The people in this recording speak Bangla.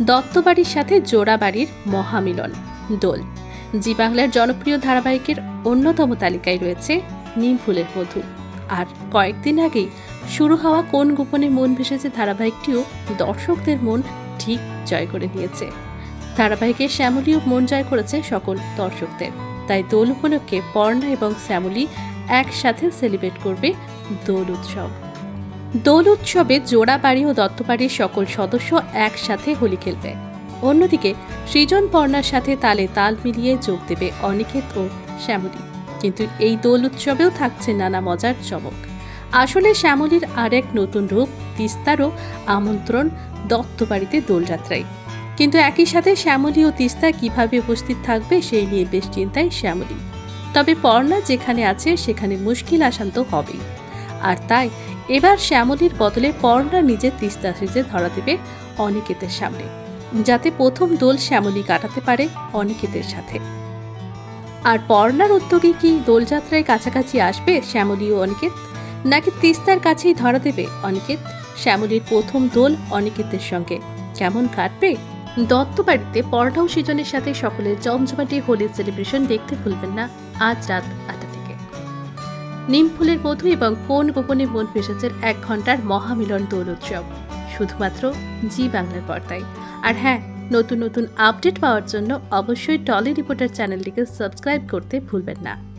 দত্তবাড়ির সাথে জোড়াবাড়ির মহামিলন, দোল। জি বাংলার জনপ্রিয় ধারাবাহিকের অন্যতম তালিকায় রয়েছে নিম ফুলের মধু আর কয়েকদিন আগেই শুরু হওয়া কোন গোপনে মন ভেসেছে ধারাবাহিকটিও দর্শকদের মন ঠিক জয় করে নিয়েছে। ধারাবাহিকের শ্যামলীও মন জয় করেছে সকল দর্শকদের। তাই দোল উপলক্ষে পর্ণা এবং শ্যামলী একসাথে সেলিব্রেট করবে দোল উৎসব। দোল উৎসবে জোড়াবাড়ি ও দত্তবাড়ির সকল সদস্য একসাথে হোলি খেলবে। অন্যদিকে সৃজন পর্ণার সাথে তালে তাল মিলিয়ে যোগ দেবে অনিকেত ও শ্যামলী। কিন্তু এই দোল উৎসবেও থাকছে নানা মজার চমক। আসলে শ্যামলীর আরেক নতুন রূপ তিস্তারও আমন্ত্রণ দত্তবাড়িতে দোলযাত্রায়। কিন্তু একই সাথে শ্যামলী ও তিস্তা কীভাবে উপস্থিত থাকবে সেই নিয়ে বেশ চিন্তায় শ্যামলী। তবে পর্ণা যেখানে আছে সেখানে মুশকিল আসান্ত হবেই। আর তাই এবার শ্যামলীর বদলে পর্ণা নিজের তিস্তা সেজে ধরা দেবে অনিকেতের সামনে, যাতে প্রথম দোল শ্যামলী কাটাতে পারে অনিকেতের সাথে। আর পর্ণার উদ্যোগে কি দোলযাত্রায় কাছাকাছি আসবে শ্যামলী ও অনিকেত? নাকি তিস্তার কাছেই ধরা দেবে অনিকেত? শ্যামলীর প্রথম দোল অনিকেতের সঙ্গে কেমন কাটবে? দত্তবাড়িতে পর্ণা ও সৃজনের সাথে সকলের জমজমাটি হোলি সেলিব্রেশন দেখতে ভুলবেন না। আজ রাত আটটা থেকে নিম ফুলের মধু এবং কোন গোপনে মন ভেসেছে এক ঘণ্টার মহামিলন দোল উৎসব শুধুমাত্র জি বাংলার পর্দায়। আর হ্যাঁ নতুন নতুন আপডেট পাওয়ার জন্য অবশ্যই টলি রিপোর্টার চ্যানেলটিকে সাবস্ক্রাইব করতে ভুলবেন না।